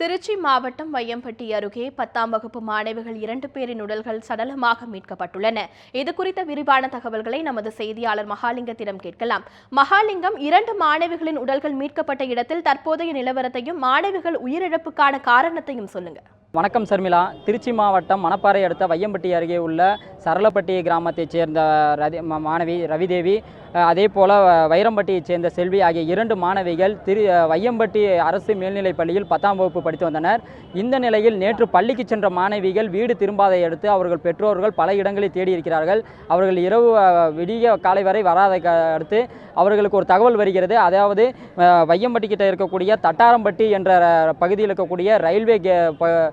திருச்சி மாவட்டம் வையம்பட்டி அருகே பத்தாம் வகுப்பு மாணவிகள் இரண்டு பேரின் உடல்கள் சடலமாக மீட்கப்பட்டுள்ளன. இது குறித்த விரிவான தகவல்களை நமது செய்தியாளர் மகாலிங்கத்திடம் கேட்கலாம். மகாலிங்கம் இரண்டு மாணவிகளின் உடல்கள் மீட்கப்பட்ட இடத்தில் தற்போதைய நிலவரத்தையும் மாணவிகள் உயிரிழப்புக்கான காரணத்தையும் சொல்லுங்கள் வணக்கம் சர்மிளா. திருச்சி மாவட்டம் மணப்பாறை அடுத்த வையம்பட்டி அருகே உள்ள சரளப்பட்டி கிராமத்தைச் சேர்ந்த ரதி மாணவி ரவிதேவி. அதே போல் வைரம்பட்டியைச் சேர்ந்த செல்வி ஆகிய இரண்டு மாணவிகள் திரு வையம்பட்டி அரசு மேல்நிலைப் பள்ளியில் பத்தாம் வகுப்பு படித்து வந்தனர். இந்த நிலையில் நேற்று பள்ளிக்கு சென்ற மாணவிகள் வீடு திரும்பாதை அடுத்து அவர்கள் பெற்றோர்கள் பல இடங்களில் தேடி இருக்கிறார்கள் அவர்கள் இரவு விடிய காலை வரை வராத அடுத்து அவர்களுக்கு ஒரு தகவல் வருகிறது. அதாவது வையம்பட்டி கிட்ட இருக்கக்கூடிய தட்டாரம்பட்டி என்ற பகுதியில் இருக்கக்கூடிய ரயில்வே கே ப-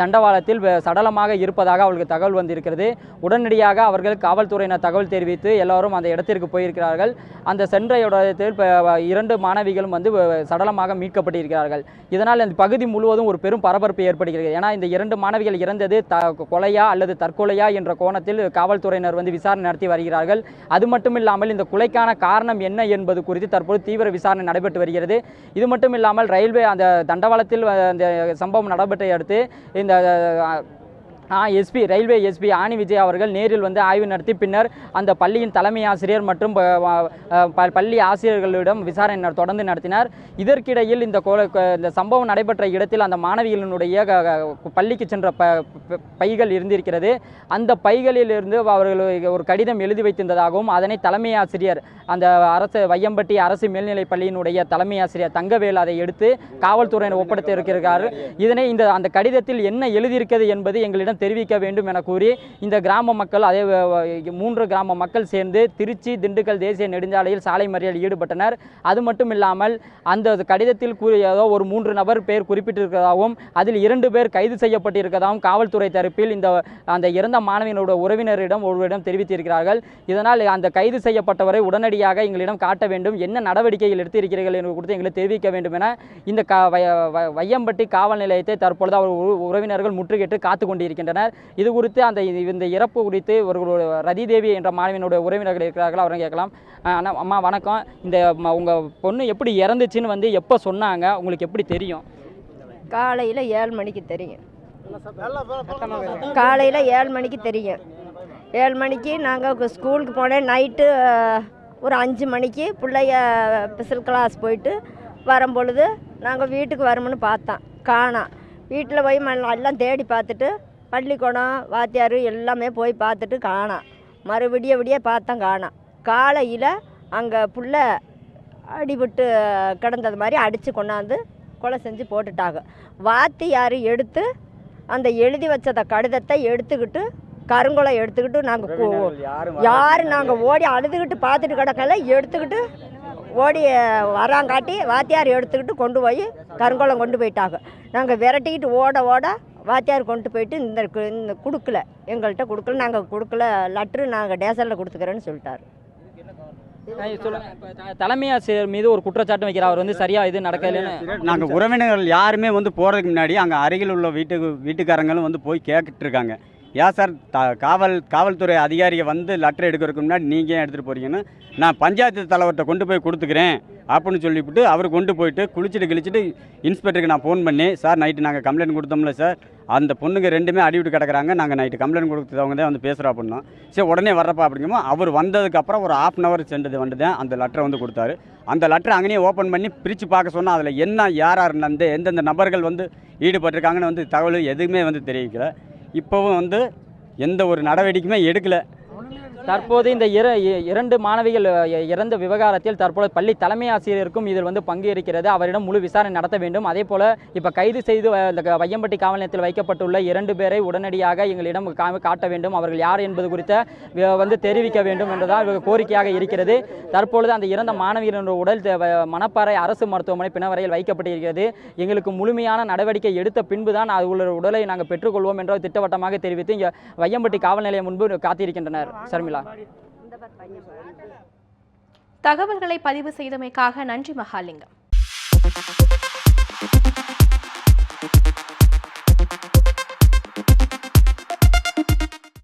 தண்டவாளத்தில் சடலமாக இருப்பதாக அவர்களுக்கு தகவல் வந்திருக்கிறது. உடனடியாக அவர்கள் காவல்துறையினர் தகவல் தெரிவித்து எல்லாரும் அந்த இடத்திற்கு போயிருக்கிறார்கள். அந்த சென்ற இடத்தில் இரண்டு மாணவிகளும் வந்து சடலமாக மீட்கப்பட்டிருக்கிறார்கள். இதனால் இந்த பகுதி முழுவதும் ஒரு பெரும் பரபரப்பு ஏற்படுகிறது. ஏன்னா இந்த இரண்டு மாணவிகள் இறந்தது த கொலையா அல்லது தற்கொலையா என்ற கோணத்தில் காவல்துறையினர் வந்து விசாரணை நடத்தி வருகிறார்கள். அது மட்டும் இல்லாமல் இந்த கொலைக்கான காரணம் என்ன என்பது குறித்து தற்போது தீவிர விசாரணை நடைபெற்று வருகிறது. இது மட்டும் இல்லாமல் ரயில்வே அந்த தண்டவாளத்தில் அந்த சம்பவம் நடைபெற்றதை அடுத்து 那那那 SP railway SP Annie Vijay அவர்கள் நேரில் வந்து ஆய்வு நடத்தி பின்னர் அந்த பள்ளியின் தலைமை ஆசிரியர் மற்றும் ப- ப- பள்ளி ஆசிரியர்களிடம் விசாரணை தொடர்ந்து நடத்தினார். இதற்கிடையில் இந்த கோல இந்த சம்பவம் நடைபெற்ற இடத்தில் அந்த மாணவிகளினுடைய க- பள்ளிக்கு சென்ற ப ப- பைகள் இருந்திருக்கிறது. அந்த பைகளில் இருந்து அவர்கள் ஒரு கடிதம் எழுதி வைத்திருந்ததாகவும் அதனை தலைமை ஆசிரியர் அந்த அரசு வையம்பட்டி அரசு மேல்நிலைப் பள்ளியினுடைய தலைமை ஆசிரியர் தங்கவேல் அதை எடுத்து காவல்துறையினர் ஒப்படைத்து இருக்கிறார் இதனை இந்த அந்த கடிதத்தில் என்ன எழுதியிருக்கிறது என்பது எங்களிடம் தெரிவிக்க வேண்டும் என கூறி இந்த கிராம மக்கள் அதே மூன்று கிராம மக்கள் சேர்ந்து திருச்சி திண்டுக்கல் தேசிய நெடுஞ்சாலையில் சாலை மறியலில் ஈடுபட்டனர். அது மட்டும் இல்லாமல் அந்த கடிதத்தில் கூறியதோ ஒரு மூன்று நபர் பேர் குறிப்பிட்டிருக்கிறதாகவும் அதில் இரண்டு பேர் கைது செய்யப்பட்டிருக்கிறதாகவும் காவல்துறை தரப்பில் இந்த அந்த இறந்த மாணவியினோட உறவினரிடம் ஒருவரிடம் தெரிவித்திருக்கிறார்கள். இதனால் அந்த கைது செய்யப்பட்டவரை உடனடியாக எங்களிடம் காட்ட வேண்டும். என்ன நடவடிக்கைகள் எடுத்திருக்கிறீர்கள் என்று குறித்து எங்களுக்கு தெரிவிக்க வேண்டும் என இந்த வ- வையம்பட்டி காவல் நிலையத்தை தற்பொழுது அவர் உ- உறவினர்கள் முற்றுகையிட்டு காத்து கொண்டிருக்கின்றனர் இது குறித்து அந்த இந்த இறப்பு குறித்து ஒரு ரதிதேவி என்ற மாணவியினுடைய உறவினர்கள் இருக்கிறார்கள் அவரை கேட்கலாம். அம்மா வணக்கம். இந்த ம- உங்க பொண்ணு எப்படி இறந்துச்சுன்னு வந்து எப்போ சொன்னாங்க? உங்களுக்கு எப்படி தெரியும்? காலையில் ஏழு மணிக்கு தெரியும். காலையில் ஏழு மணிக்கு தெரியும். ஏழு மணிக்கு நாங்கள் ஸ்கூலுக்கு போனேன். நைட்டு ஒரு அஞ்சு மணிக்கு பிள்ளைய ஸ்பெஷல் கிளாஸ் போயிட்டு வரும் பொழுது நாங்கள் வீட்டுக்கு வரோம்னு பார்த்தோம். காணோம். வீட்டில் போய் எல்லாம் தேடி பார்த்துட்டு பள்ளிக்கூடம் வாத்தியார் எல்லாமே போய் பார்த்துட்டு காணோம் மறுபடிய விடிய பார்த்தோம் காணோம் காலையில் அங்கே புள்ள அடிபட்டு கிடந்தது மாதிரி அடித்து கொண்டாந்து கொலை செஞ்சு போட்டுட்டாங்க. வாத்தியார் எடுத்து அந்த எழுதி வச்சத கடிதத்தை எடுத்துக்கிட்டு கருங்குலை எடுத்துக்கிட்டு நாங்கள் யார் நாங்கள் ஓடி அழுதுகிட்டு பார்த்துட்டு கிடக்கல எடுத்துக்கிட்டு ஓடி வராங்காட்டி வாத்தியார் எடுத்துக்கிட்டு கொண்டு போய் கருங்குளம் கொண்டு போயிட்டாங்க. நாங்கள் விரட்டிக்கிட்டு ஓட ஓட வாத்தியார் கொண்டு போயிட்டு இந்த இந்த கொடுக்கல. எங்கள்கிட்ட கொடுக்கல. நாங்கள் கொடுக்கல. லெட்ரு நாங்கள் டேசனில் கொடுத்துக்கிறேன்னு சொல்லிட்டாரு. தலைமை ஆசிரியர் மீது ஒரு குற்றச்சாட்டு வைக்கிறார். அவர் வந்து சரியா இது நடக்கலைன்னு நாங்கள் உறவினர்கள் யாருமே வந்து போகிறதுக்கு முன்னாடி அங்கே அருகில் உள்ள வீட்டுக்கு வீட்டுக்காரங்களும் வந்து போய் கேட்டுட்டு இருக்காங்க. ஏன் சார் த காவல் காவல்துறை அதிகாரியை வந்து லெட்டர் எடுக்கிறதுக்கு முன்னாடி நீங்கள் ஏன் எடுத்துகிட்டு போகிறீங்கன்னு நான் பஞ்சாயத்து தலைவர்கிட்ட கொண்டு போய் கொடுத்துக்கிறேன் அப்படின்னு சொல்லிவிட்டு அவர் கொண்டு போயிட்டு குளிச்சுட்டு கிழிச்சிட்டு இன்ஸ்பெக்டருக்கு நான் ஃபோன் பண்ணி சார் நைட்டு நாங்கள் கம்ப்ளைண்ட் கொடுத்தோம்ல சார். அந்த பொண்ணுங்க ரெண்டுமே அடிவிட்டு கிடக்குறாங்க. நாங்கள் நைட்டு கம்ப்ளைண்ட் கொடுத்தவங்க தான் வந்து பேசுகிறா அப்படின்னோம் சரி உடனே வர்றப்பா அப்படிங்குமோ அவர் வந்ததுக்கப்புறம் ஒரு ஆஃப் அன் ஹவர் சென்றது வந்து தான் அந்த லெட்டரை வந்து கொடுத்தாரு. அந்த லெட்டரை அங்கேயே ஓப்பன் பண்ணி பிரித்து பார்க்க சொன்னால் அதில் என்ன யார் யார் அந்த எந்தெந்த நபர்கள் வந்து ஈடுபட்டிருக்காங்கன்னு வந்து தகவல் எதுவுமே வந்து தெரிவிக்கல. இப்போவும் வந்து எந்த ஒரு நடவடிக்கையுமே எடுக்கலை. தற்போது இந்த இர இ- இரண்டு மாணவிகள் இறந்த விவகாரத்தில் தற்போது பள்ளி தலைமை ஆசிரியருக்கும் இதில் வந்து பங்கு இருக்கிறது. அவரிடம் முழு விசாரணை நடத்த வேண்டும். அதே போல இப்போ கைது செய்து இந்த வையம்பட்டி காவல் நிலையத்தில் வைக்கப்பட்டுள்ள இரண்டு பேரை உடனடியாக எங்களிடம் கா- காட்ட வேண்டும். அவர்கள் யார் என்பது குறித்த வந்து தெரிவிக்க வேண்டும் என்றுதான் கோரிக்கையாக இருக்கிறது. தற்பொழுது அந்த இறந்த மாணவியினுடைய உடல் வ- மணப்பாறை அரசு மருத்துவமனை பிணவரையில் வைக்கப்பட்டிருக்கிறது. எங்களுக்கு முழுமையான நடவடிக்கை எடுத்த பின்புதான் அவர்களுடைய உள்ள உடலை நாங்கள் பெற்றுக்கொள்வோம் என்ற திட்டவட்டமாக தெரிவித்து இங்கே வையம்பட்டி காவல் நிலையம் முன்பு காத்திருக்கின்றனர். சர்மிளா. தகவல்களை பதிவு செய்தமைக்காக நன்றி மகாலிங்கம்.